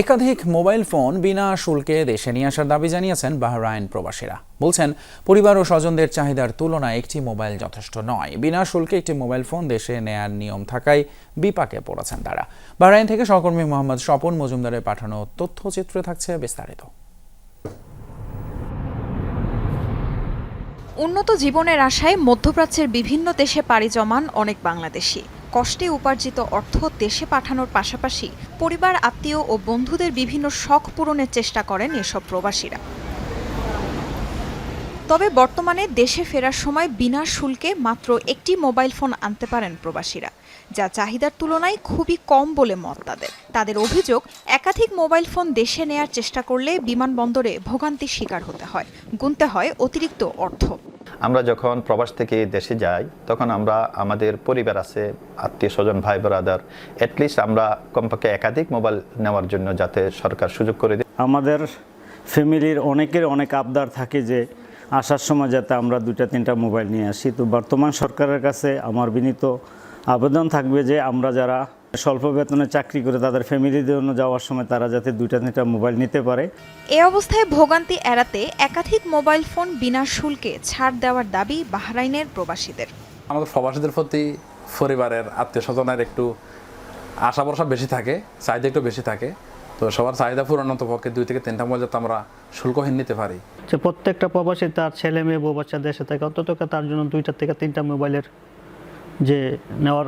একাধিক mobile phone বিনা শুল্কে দেশে নিয়ে আসার দাবি জানিয়েছেন বাহরাইন প্রবাসীরা। বলছেন, পরিবার ও স্বজনদের চাহিদার তুলনায় একটি মোবাইল যথেষ্ট নয়। বিনা শুল্কে একটি মোবাইল ফোন দেশে নেয়ার নিয়ম থাকায় বিপাকে পড়েছেন তারা। বাহরাইন থেকে সহকর্মী মোহাম্মদ স্বপন মজুমদারের পাঠানো তথ্যচিত্রে থাকছে বিস্তারিত। উন্নত জীবনের আশায় মধ্যপ্রাচ্যের বিভিন্ন দেশে পাড়ি জমান অনেক বাংলাদেশি। কষ্টে উপার্জিত অর্থ দেশে পাঠানোর পাশাপাশি পরিবার, আত্মীয় ও বন্ধুদের বিভিন্ন শখ পূরণের চেষ্টা করেন এসব প্রবাসীরা। তবে বর্তমানে দেশে ফেরার সময় বিনা শুল্কে মাত্র একটি মোবাইল ফোন আনতে পারেন প্রবাসীরা, যা চাহিদার তুলনায় খুবই কম বলে মত তাদের। তাদের অভিযোগ, একাধিক মোবাইল ফোন দেশে নেয়ার চেষ্টা করলে বিমানবন্দরে ভোগান্তির শিকার হতে হয়, গুনতে হয় অতিরিক্ত অর্থ। আমরা যখন প্রবাস থেকে দেশে যাই, তখন আমরা আমাদের পরিবার আছে, আত্মীয় স্বজন, ভাই ব্রাদার অ্যাটলিস্ট আমরা কমপক্ষে একাধিক মোবাইল নেওয়ার জন্য যাতে সরকার সুযোগ করে দেয়। আমাদের ফ্যামিলির অনেকের অনেক আবদার থাকে যে আসার সময় যাতে আমরা দুইটা, তিনটা মোবাইল নিয়ে আসি। তো বর্তমান সরকারের কাছে আমার বিনীত আবেদন থাকবে যে আমরা যারা স্বল্প বেতনে চাকরি করে তাদের ফ্যামিলিদের জন্য যাওয়ার সময় তারা যাতে দুইটা তিনটা মোবাইল নিতে পারে। এ অবস্থায় ভোগান্তি এড়াতে একাধিক মোবাইল ফোন বিনা শুল্কে ছাড় দেওয়ার দাবি বাহরাইনের প্রবাসীদের। আমাদের প্রবাসীদের প্রতি পরিবারের আত্মীয় স্বজনের একটু আশা ভরসা বেশি থাকে চাহিদা একটু বেশি থাকে। তো সবার চাহিদা পূরণত পক্ষে দুই থেকে তিনটা মোবাইল যাতে আমরা শুল্কহীন নিতে পারি। যে প্রত্যেকটা প্রবাসী তার ছেলে মেয়ে বউ বাচ্চা দেশে থাকে অন্তত তার জন্য দুইটা থেকে তিনটা মোবাইলের যে নেওয়ার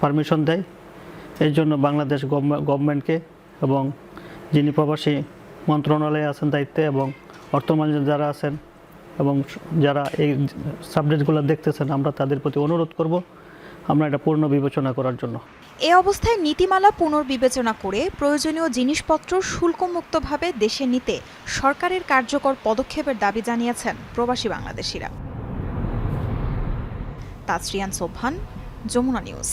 পারমিশন দেয়। এর জন্য বাংলাদেশ গভর্নমেন্টকে এবং যিনি প্রবাসী মন্ত্রণালয়ে আছেন দায়িত্বে এবং অর্থমন্ত্রী যারা আছেন এবং যারা এই সাবজেক্টগুলো দেখতেছেন, আমরা তাদের প্রতি অনুরোধ করব আমরা এটা পূর্ণ বিবেচনা করার জন্য। এ অবস্থায় নীতিমালা পুনর্বিবেচনা করে প্রয়োজনীয় জিনিসপত্র শুল্কমুক্তভাবে দেশে নিতে সরকারের কার্যকর পদক্ষেপের দাবি জানিয়েছেন প্রবাসী বাংলাদেশিরা। তাসরিয়ান সোবহান, যমুনা নিউজ।